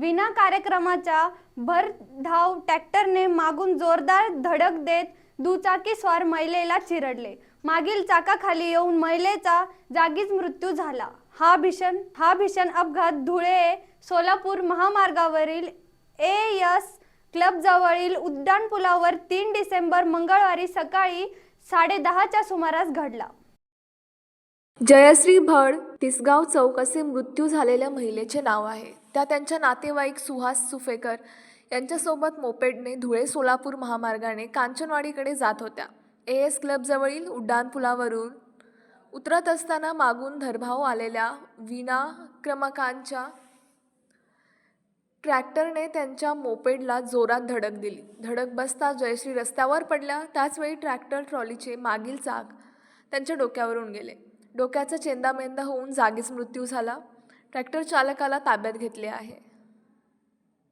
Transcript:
विना कार्यक्रमाच्या भरधाव ट्रॅक्टरने मागून जोरदार धडक देत दुचाकीस्वार महिलेला चिरडले. मागील चाकाखाली येऊन महिलेचा जागीच मृत्यू झाला. हा भीषण हा भीषण अपघात धुळे सोलापूर महामार्गावरील ए एस क्लब जवळील उड्डाणपुलावर तीन डिसेंबर मंगळवारी सकाळी साडेदहाच्या सुमारास घडला. जयश्री भड तिसगाव चौक असे मृत्यू झालेल्या महिलेचे नाव आहे. त्या त्यांच्या नातेवाईक सुहास सुफेकर यांच्यासोबत मोपेडने धुळे सोलापूर महामार्गाने कांचनवाडीकडे जात होत्या. ए एस क्लबजवळील उड्डाणपुलावरून उतरत असताना मागून धरभाव आलेल्या विना क्रमांकांच्या ट्रॅक्टरने त्यांच्या मोपेडला जोरात धडक दिली. धडक बसता जयश्री रस्त्यावर पडल्या त्याचवेळी ट्रॅक्टर ट्रॉलीचे मागील चाक त्यांच्या डोक्यावरून गेले. डोक्याचा चेंदामेंदा होऊन जागीच मृत्यू झाला. ट्रॅक्टर चालकाला ताब्यात घेतले आहे.